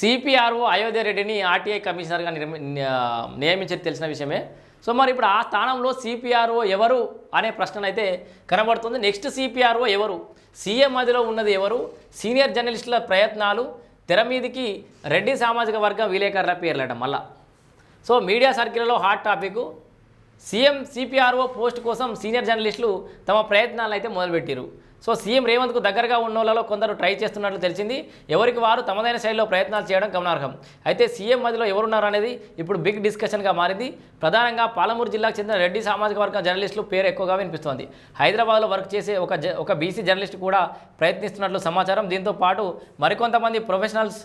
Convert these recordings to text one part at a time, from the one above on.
CPRO Ayodhya రెడ్డిని RTI కమిషనర్గా నిర్మి- నియమించేది తెలిసిన విషయమే. సో మరి ఇప్పుడు ఆ స్థానంలో సిపిఆర్ఓ ఎవరు అనే ప్రశ్న అయితే కనబడుతుంది. నెక్స్ట్ సిపిఆర్ఓ ఎవరు? సీఎం మధ్యలో ఉన్నది ఎవరు? సీనియర్ జర్నలిస్టుల ప్రయత్నాలు తెర మీదికి రెడ్డి సామాజిక వర్గం విలేకరుల పేర్లట మళ్ళా. సో మీడియా సర్కిల్లో hot topic CM CPRO post కోసం సీనియర్ జర్నలిస్టులు తమ ప్రయత్నాలను అయితే మొదలుపెట్టారు సో సీఎం రేవంత్కు దగ్గరగా ఉన్నోళ్ళలో కొందరు ట్రై చేస్తున్నట్లు తెలిసింది. ఎవరికి వారు తమదైన శైలిలో ప్రయత్నాలు చేయడం గమనార్హం. అయితే సీఎం మధ్యలో ఎవరున్నారు అనేది ఇప్పుడు బిగ్ డిస్కషన్గా మారింది. ప్రధానంగా పాలమూరు జిల్లాకు చెందిన రెడ్డి సామాజిక వర్గం జర్నలిస్టులు పేరు ఎక్కువగా వినిపిస్తోంది. హైదరాబాద్లో వర్క్ చేసే ఒక జ ఒక బీసీ జర్నలిస్ట్ కూడా ప్రయత్నిస్తున్నట్లు సమాచారం. దీంతో పాటు మరికొంతమంది ప్రొఫెషనల్స్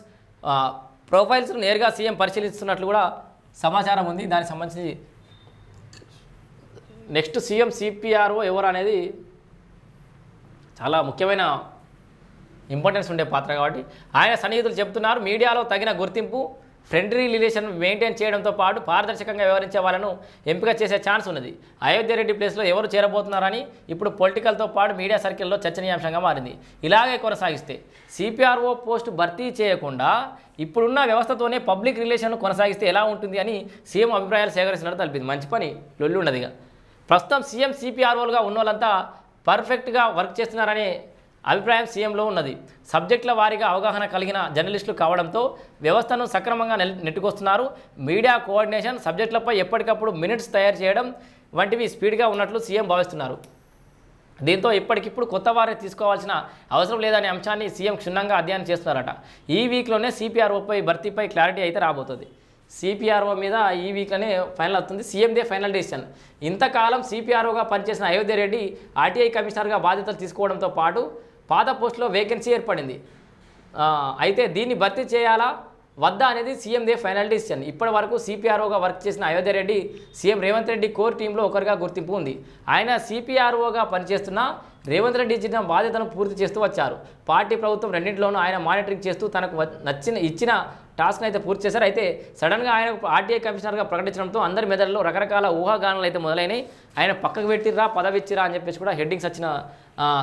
ప్రొఫైల్స్ను నేరుగా సీఎం పరిశీలిస్తున్నట్లు కూడా సమాచారం ఉంది. దానికి సంబంధించి నెక్స్ట్ సీఎం సిపిఆర్ఓ ఎవరు అనేది చాలా ముఖ్యమైన ఇంపార్టెన్స్ ఉండే పాత్ర కాబట్టి ఆయన సన్నిహితులు చెప్తున్నారు మీడియాలో తగిన గుర్తింపు ఫ్రెండ్లీ రిలేషన్ మెయింటైన్ చేయడంతో పాటు పారదర్శకంగా వ్యవహరించే వాళ్ళను ఎంపిక చేసే ఛాన్స్ ఉన్నది. అయోధ్య రెడ్డి ప్లేస్లో ఎవరు చేరబోతున్నారని ఇప్పుడు పొలిటికల్తో పాటు మీడియా సర్కిల్లో చర్చనీయాంశంగా మారింది. ఇలాగే కొనసాగిస్తే సిపిఆర్ఓ పోస్ట్ భర్తీ చేయకుండా ఇప్పుడున్న వ్యవస్థతోనే పబ్లిక్ రిలేషన్ కొనసాగిస్తే ఎలా ఉంటుంది అని సీఎం అభిప్రాయాలు సేకరిస్తున్నట్టు తెలిపింది. మంచి పని లొల్లి ఉన్నదిగా ప్రస్తుతం సీఎం సిపిఆర్ఓలుగా ఉన్న వాళ్ళంతా పర్ఫెక్ట్గా వర్క్ చేస్తున్నారనే అభిప్రాయం సీఎంలో ఉన్నది. సబ్జెక్టుల వారీగా అవగాహన కలిగిన జర్నలిస్టులు కావడంతో వ్యవస్థను సక్రమంగా నెట్టుకొస్తున్నారు. మీడియా కోఆర్డినేషన్ సబ్జెక్టులపై ఎప్పటికప్పుడు మినిట్స్ తయారు చేయడం వంటివి స్పీడ్గా ఉన్నట్లు సీఎం భావిస్తున్నారు. దీంతో ఇప్పటికిప్పుడు కొత్త వారిని తీసుకోవాల్సిన అవసరం లేదనే అంశాన్ని సీఎం క్షుణ్ణంగా అధ్యయనం చేస్తున్నారట. ఈ వీక్లోనే సిపిఆర్ఓపై భర్తీపై క్లారిటీ అయితే రాబోతుంది. సిపిఆర్ఓ మీద ఈ వీక్లోనే ఫైనల్ అవుతుంది. సీఎందే ఫైనల్ డెసిషన్. ఇంతకాలం సిపిఆర్ఓగా పనిచేసిన అయోధ్య రెడ్డి ఆర్టీఐ కమిషనర్గా బాధ్యతలు తీసుకోవడంతో పాటు పాత పోస్టులో వేకెన్సీ ఏర్పడింది. అయితే దీన్ని భర్తీ చేయాలా? వద్దా అనేది సీఎందే ఫైనల్ డిసిషన్ ఇప్పటి వరకు సిపిఆర్ఓగా వర్క్ చేసిన అయోధ్య రెడ్డి సీఎం రేవంత్ రెడ్డి కోర్ టీంలో ఒకరిగా గుర్తింపు ఉంది. ఆయన సిపిఆర్ఓగా పనిచేస్తున్న రేవంత్ రెడ్డి ఇచ్చిన బాధ్యతను పూర్తి చేస్తూ వచ్చారు. పార్టీ ప్రభుత్వం రెండింటిలోనూ ఆయన మానిటరింగ్ చేస్తూ తనకు నచ్చిన ఇచ్చిన టాస్క్ని అయితే పూర్తి చేశారు. అయితే సడన్గా ఆయన ఆర్టీఐ కమిషనర్గా ప్రకటించడంతో అందరి మెదడులో రకరకాల ఊహాగానాలు అయితే మొదలైనాయి. ఆయన పక్కకు పెట్టిర్రా పదవి ఇచ్చిరా అని చెప్పేసి కూడా హెడ్డింగ్స్ వచ్చిన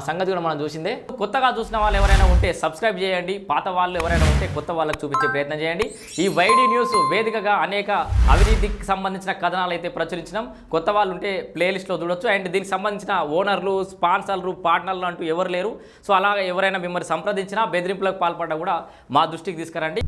సంగతి కూడా మనం చూసిందే. కొత్తగా చూసిన వాళ్ళు ఎవరైనా ఉంటే సబ్స్క్రైబ్ చేయండి. పాత వాళ్ళు ఎవరైనా ఉంటే కొత్త వాళ్ళకి చూపించే ప్రయత్నం చేయండి. ఈ వైడి న్యూస్ వేదికగా అనేక అవినీతికి సంబంధించిన కథనాలు అయితే ప్రచురించినాం. కొత్త వాళ్ళు ఉంటే ప్లేలిస్ట్లో చూడొచ్చు. అండ్ దీనికి సంబంధించిన ఓనర్లు స్పాన్సర్లు పార్ట్నర్లు అంటూ ఎవరు లేరు. సో అలాగే ఎవరైనా మిమ్మల్ని సంప్రదించినా బెదిరింపులకు పాల్పడ్డా కూడా మా దృష్టికి తీసుకురండి.